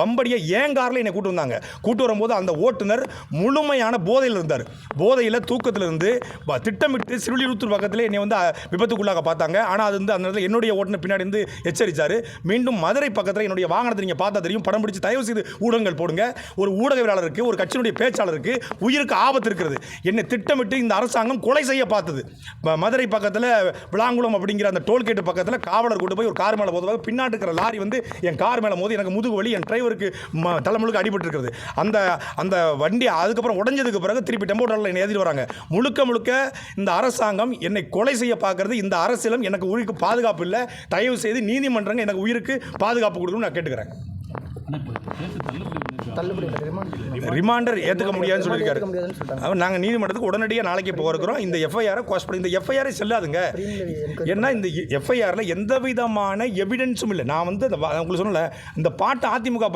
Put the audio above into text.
பம்படியை ஏன் காரில் என்னை கூட்டு வந்தாங்க? கூட்டு வரும்போது அந்த ஓட்டுநர் முழுமையான போதையில் இருந்தார். போதையில் தூக்கத்தில் இருந்து திட்டமிட்டு சிறுலிருத்தூர் பக்கத்தில் என்னை வந்து விபத்துக்குள்ளாக பார்த்தாங்க. ஆனால் அது வந்து அந்த நேரத்தில் என்னுடைய ஓட்டுநர் பின்னாடி இருந்து எச்சரித்தார் மீண்டும் மதுரை பக்கத்தில் என்னுடைய வாகனத்தை நீங்கள் பார்த்தா தெரியும். படம் பிடிச்சி தயவு செய்து ஊடகங்கள் போடுங்க. ஒரு ஊடகவியலாளருக்கு ஒரு கட்சியினுடைய பேச்சாளருக்கு உயிருக்கு ஆபத்து இருக்கிறது. என்னை திட்டமிட்டு இந்த அரசாங்கம் கொலை செய்ய பார்த்தது. மதுரை பக்கத்தில் விளாங்குளம் அப்படிங்கிற அந்த டோல்கேட் பக்கத்தில் காவலர் கொண்டு போய் ஒரு கார் மேலே போதும் பின்னாடி இருக்கிற லாரி வந்து என் கார் மேலே மோதி எனக்கு முதுகு வலி என் இவருக்கு ம தலைமுழுக்கு அடிபட்டு இருக்கிறது அந்த அந்த வண்டி அதுக்கப்புறம் உடஞ்சதுக்கு பிறகு திருப்பி டெம்போ ட்ராவலில் என்னை ஏற்றிட்டு வராங்க. முழுக்க முழுக்க இந்த அரசாங்கம் என்னை கொலை செய்ய பார்க்கறது இந்த அரசியலும் எனக்கு உயிருக்கு பாதுகாப்பு இல்லை. தயவு செய்து நீதிமன்றங்கள் எனக்கு உயிருக்கு பாதுகாப்பு கொடுக்கணும்னு நான் கேட்டுக்கிறேன். ரிமாண்டர் ஏற்றுக்க முடியாதுன்னு சொல்லியிருக்காரு. நாங்கள் நீதிமன்றத்துக்கு உடனடியாக நாளைக்கு போகிறோம் இந்த எஃப்ஐஆரை கோஸ் பண்ணி இந்த எஃப்ஐஆரை செல்லாதுங்க. ஏன்னா இந்த எஃப்ஐஆரில் எந்த விதமான எவிடன்ஸும் இல்லை. நான் வந்து அந்த உங்களுக்கு சொன்னல இந்த பாட்டு அதிமுக